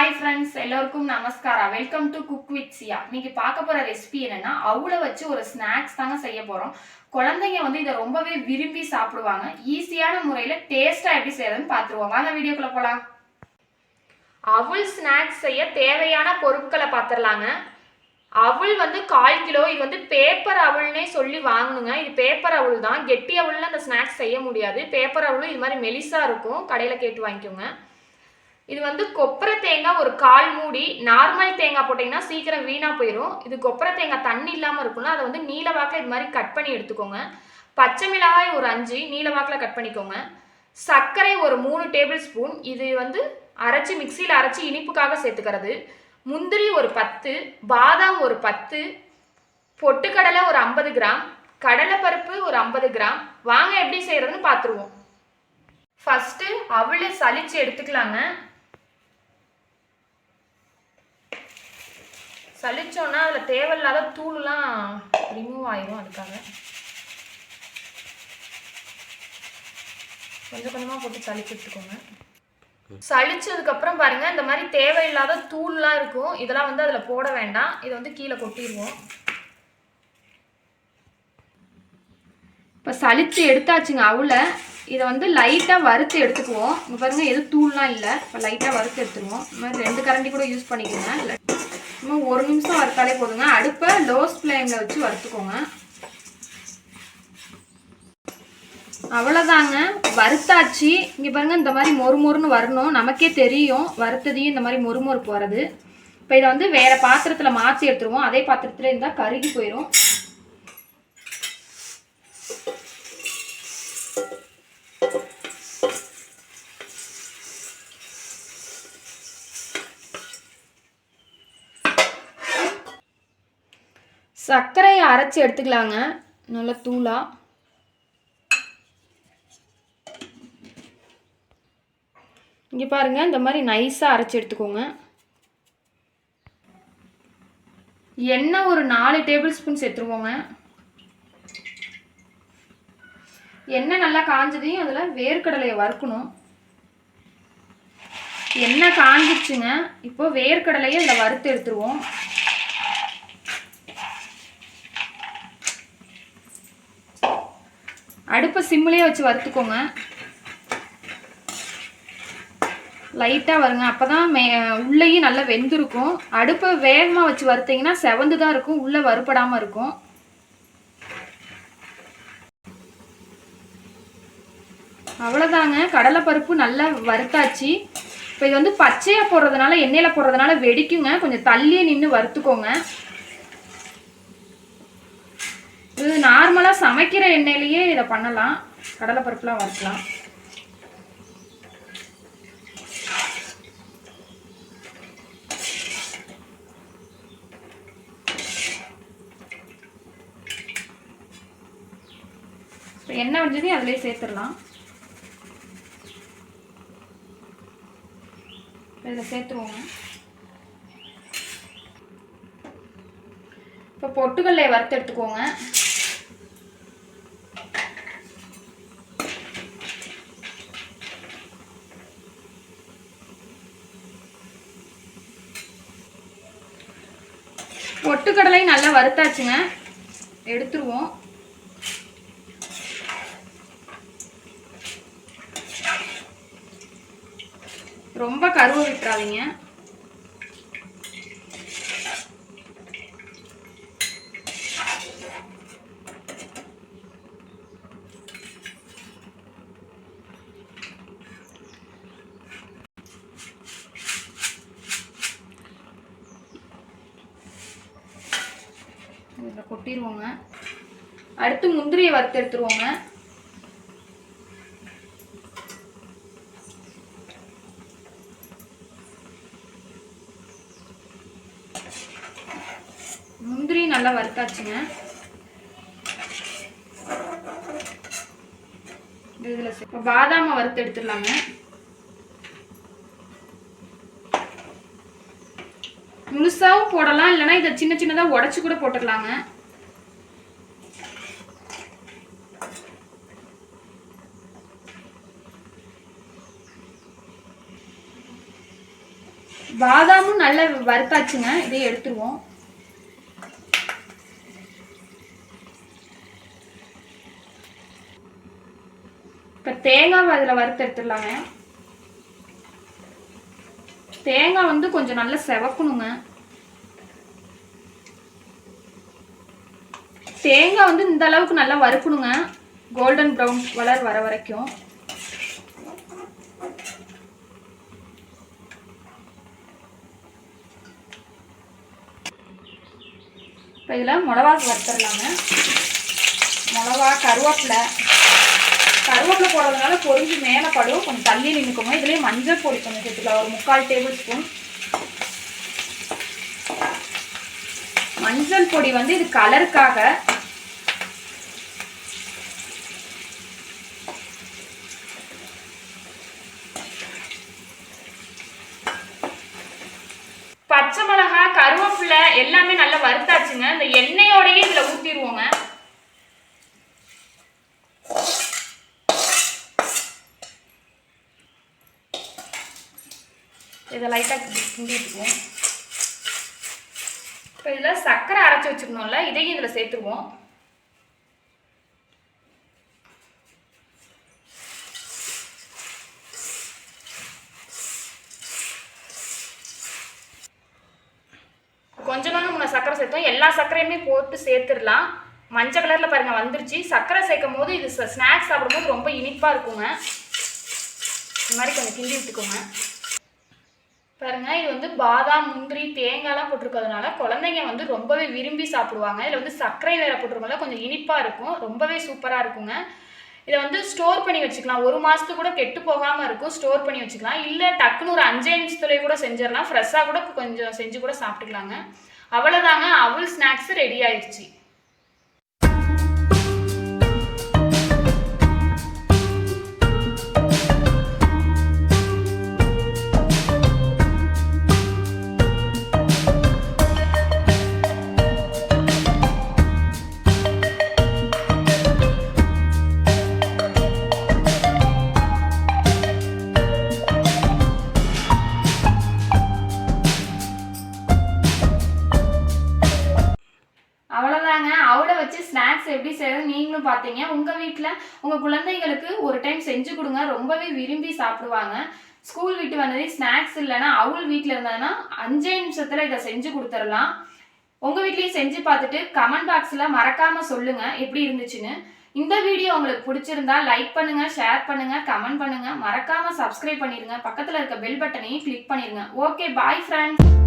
Hi friends எல்லோருக்கும் நமஸ்காரா? Welcome to cook with Sia இன்னைக்கு பார்க்க போகிற ரெசிபி என்னன்னா அவளை வச்சு ஒரு ஸ்நாக்ஸ் தாங்க செய்ய போகிறோம் குழந்தைங்க வந்து இதை ரொம்பவே விரும்பி சாப்பிடுவாங்க. ஈஸியான முறையில் டேஸ்ட்டாக எப்படி செய்யறதுன்னு பார்த்துருவோம். வாங்க வீடியோக்குள்ளே போகலாம் அவுள் ஸ்நாக்ஸ் செய்ய தேவையான பொருட்களை பார்த்துடலாங்க. அவுள் வந்து கால் கிலோ இது வந்து பேப்பர் அவுள்னே சொல்லி வாங்கணுங்க. இது பேப்பர் அவுள் தான். கெட்டி அவுள்னு அந்த ஸ்நாக்ஸ் செய்ய முடியாது. பேப்பர் அவுள் இது மாதிரி மெலிசாக இருக்கும். கடையில் கேட்டு வாங்கிக்கோங்க. இது வந்து கொப்பரை தேங்காய் ஒரு கால் மூடி நார்மல் தேங்காய் போட்டிங்கன்னா சீக்கிரம் வீணாக போயிடும் இது கொப்பரை தேங்காய் தண்ணி இல்லாமல் இருக்கும்னா அதை வந்து நீலவாக்கில் இது மாதிரி கட் பண்ணி எடுத்துக்கோங்க. பச்சை மிளகாய் ஒரு அஞ்சு நீலவாக்கில் கட் பண்ணிக்கோங்க. சர்க்கரை ஒரு மூணு டேபிள் ஸ்பூன் இது வந்து அரைச்சி மிக்சியில் அரைச்சி இனிப்புக்காக சேர்த்துக்கிறது. முந்திரி ஒரு பத்து பாதாம் ஒரு பத்து பொட்டுக்கடலை ஒரு ஐம்பது கிராம் கடலைப்பருப்பு ஒரு ஐம்பது கிராம். வாங்க எப்படி செய்கிறதுன்னு பார்த்துருவோம் ஃபஸ்ட்டு அவளை சலிச்சு எடுத்துக்கலாங்க. சலிச்சோன்னா அதில் தேவையில்லாத தூள்லாம் ரிமூவ் ஆயிரும் அதுக்காக. கொஞ்சம் கொஞ்சமாக போட்டு சளிச்சு எடுத்துக்கோங்க. சளிச்சதுக்கப்புறம் பாருங்க இந்த மாதிரி தேவையில்லாத தூள்லாம் இருக்கும். இதெல்லாம் வந்து அதில் போட வேண்டாம். இதை வந்து கீழே கொட்டிடுவோம் இப்போ சளிச்சு எடுத்தாச்சுங்க அவளை. இதை வந்து லைட்டாக வறுத்து எடுத்துக்குவோம். இங்கே பாருங்க எதுவும் தூள்லாம் இல்லை. இப்போ லைட்டாக வறுத்து எடுத்துருவோம். இந்த மாதிரி ரெண்டு கரண்டி கூட யூஸ் பண்ணிக்கோங்க. சும்மா ஒரு நிமிஷம் வறுத்தாலே போதுங்க. அடுப்பை லோஸ் ஃப்ளேமில் வச்சு வறுத்துக்கோங்க. அவ்வளோதாங்க வறுத்தாச்சு. இங்கே பாருங்க இந்த மாதிரி மொறு மொறுன்னு வரணும். நமக்கே தெரியும். வறுத்ததையும் இந்த மாதிரி மொறு மொறு போகிறது இப்போ இதை வந்து வேறு பாத்திரத்தில் மாற்றி எடுத்துருவோம். அதே பாத்திரத்தில் இருந்தால் கருகி போயிடும் சர்க்கரையை அரைச்சி எடுத்துக்கலாங்க. நல்லா தூளாக இங்கே பாருங்கள் இந்த மாதிரி நைஸாக அரைச்சி எடுத்துக்கோங்க. எண்ணெய் ஒரு நாலு டேபிள் ஸ்பூன் சேர்த்துருவோங்க. எண்ணெய் நல்லா காஞ்சதையும் அதில் வேர்க்கடலையை வறுக்கணும். எண்ணெய் காஞ்சிச்சுங்க இப்போ வேர்க்கடலையை இதில் வறுத்து எடுத்துருவோம். அடுப்பை சிம்மிலே வச்சு வறுத்துக்கோங்க. லைட்டாக வருங்க. அப்போ தான் மே உள்ளேயும் நல்லா வெந்திருக்கும். அடுப்பை வேகமாக வச்சு வறுத்தீங்கன்னா செவந்து தான் இருக்கும். உள்ளே வறுப்படாமல் இருக்கும். அவ்வளோதாங்க கடலைப்பருப்பு நல்லா வறுத்தாச்சு. இப்போ இது வந்து பச்சையாக போடுறதுனால எண்ணெயில் போடுறதுனால வெடிக்குங்க. கொஞ்சம் தள்ளியே நின்று வறுத்துக்கோங்க. இது நார்மலாக சமைக்கிற எண்ணெயிலேயே இதை பண்ணலாம். கடலைப்பருப்புலாம் வறுக்கலாம். இப்போ எண்ணெய் வஞ்சதையும் அதிலே சேர்த்துடலாம். இதில் சேர்த்துருவோம். இப்போ பொட்டுக்கல்லையை வறுத்து எடுத்துக்கோங்க. பொட்டுக்கடலையும் நல்லா வறுத்தாச்சுங்க. எடுத்துருவோம். ரொம்ப கருவை விட்டுறாதீங்க. இதில் கொட்டிடுவோங்க அடுத்து முந்திரியை வறுத்து எடுத்துருவோங்க. முந்திரி நல்லா வறுத்தாச்சுங்க. இதில் இப்போ பாதாமை வறுத்து எடுத்துடலாங்க. முழுசாகவும் போடலாம் இல்லைன்னா இதை சின்ன சின்னதாக உடச்சி கூட போட்டுடலாங்க பாதாமும் நல்ல வறுத்தாச்சுங்க இதை எடுத்துருவோம். இப்போ தேங்காய் அதில் வறுத்து எடுத்துடலாங்க. தேங்காய் வந்து கொஞ்சம் நல்லா செவக்கணுங்க. தேங்காய் வந்து இந்த அளவுக்கு நல்லா வறுக்கணுங்க. கோல்டன் ப்ரௌன் கலர் வர வரைக்கும். இப்போ இதில் மிளவா வறுத்துடலாங்க. மிளவா கருவேப்பிலை கருவேப்பிலை போடுறதுனால பொறிஞ்சு மேலே படும் கொஞ்சம் தள்ளி நின்றுக்கோங்க இதுலேயும் மஞ்சள் பொடி கொஞ்சம் சேர்த்துக்கலாம். ஒரு முக்கால் டேபிள் ஸ்பூன். மஞ்சள் பொடி வந்து இது கலருக்காக பச்சை மிளகா கருவேப்பிலை எல்லாமே நல்லா வறுத்தாச்சுங்க. இந்த எண்ணெயோடையே இதுல ஊற்றிடுவோம் இதை லைட்டாக கிண்டிட்டுருவோம் இப்போ இதில் சர்க்கரை அரைச்சி வச்சுக்கணும்ல இதையும் இதில் சேர்த்துருவோம். கொஞ்சமாக முன்ன சர்க்கரை சேர்த்தோம். எல்லா சர்க்கரையுமே போட்டு சேர்த்துடலாம். மஞ்சள் கலரில் பாருங்கள் வந்துருச்சு. சர்க்கரை சேர்க்கும் போது இது ஸ்நாக்ஸ் சாப்பிடும்போது ரொம்ப இனிப்பாக இருக்குங்க. இந்த மாதிரி கொஞ்சம் கிண்டி விட்டுக்கோங்க. பாருங்க இது வந்து பாதாம் முந்திரி தேங்காய்லாம் போட்டிருக்கிறதுனால குழந்தைங்க வந்து ரொம்பவே விரும்பி சாப்பிடுவாங்க. இதில் வந்து சர்க்கரை வேற போட்டிருக்கோம்ல கொஞ்சம் இனிப்பாக இருக்கும். ரொம்பவே சூப்பராக இருக்குங்க. இதை வந்து ஸ்டோர் பண்ணி வச்சுக்கலாம். ஒரு மாதத்துக்கு கூட கெட்டு போகாமல் இருக்கும். ஸ்டோர் பண்ணி வச்சுக்கலாம். இல்லை டக்குன்னு ஒரு அஞ்சே நிமிஷத்துலேயே கூட செஞ்சிடலாம். ஃப்ரெஷ்ஷாக கூட கொஞ்சம் செஞ்சு கூட சாப்பிட்டுக்கலாங்க. அவ்வளோதாங்க அவள் ஸ்நாக்ஸ் ரெடி ஆயிடுச்சு. அவளை வச்சு ஸ்நாக்ஸ் எப்படி செய்யறது நீங்களும் பார்த்தீங்க உங்கள் வீட்டில் உங்கள் குழந்தைகளுக்கு ஒரு டைம் செஞ்சு கொடுங்க. ரொம்பவே விரும்பி சாப்பிடுவாங்க. ஸ்கூல் விட்டு வந்ததே ஸ்நாக்ஸ் இல்லைன்னா அவள் வீட்டில் இருந்ததுன்னா அஞ்சே நிமிஷத்தில் இதை செஞ்சு கொடுத்துடலாம். உங்கள் வீட்லேயும் செஞ்சு பார்த்துட்டு கமெண்ட் பாக்ஸில் மறக்காமல் சொல்லுங்கள் எப்படி இருந்துச்சுன்னு. இந்த வீடியோ உங்களுக்கு பிடிச்சிருந்தா லைக் பண்ணுங்க ஷேர் பண்ணுங்க கமெண்ட் பண்ணுங்க. மறக்காம சப்ஸ்கிரைப் பண்ணிருங்க. பக்கத்துல இருக்க பெல் பட்டனையும் கிளிக் பண்ணிருங்க. Okay bye friends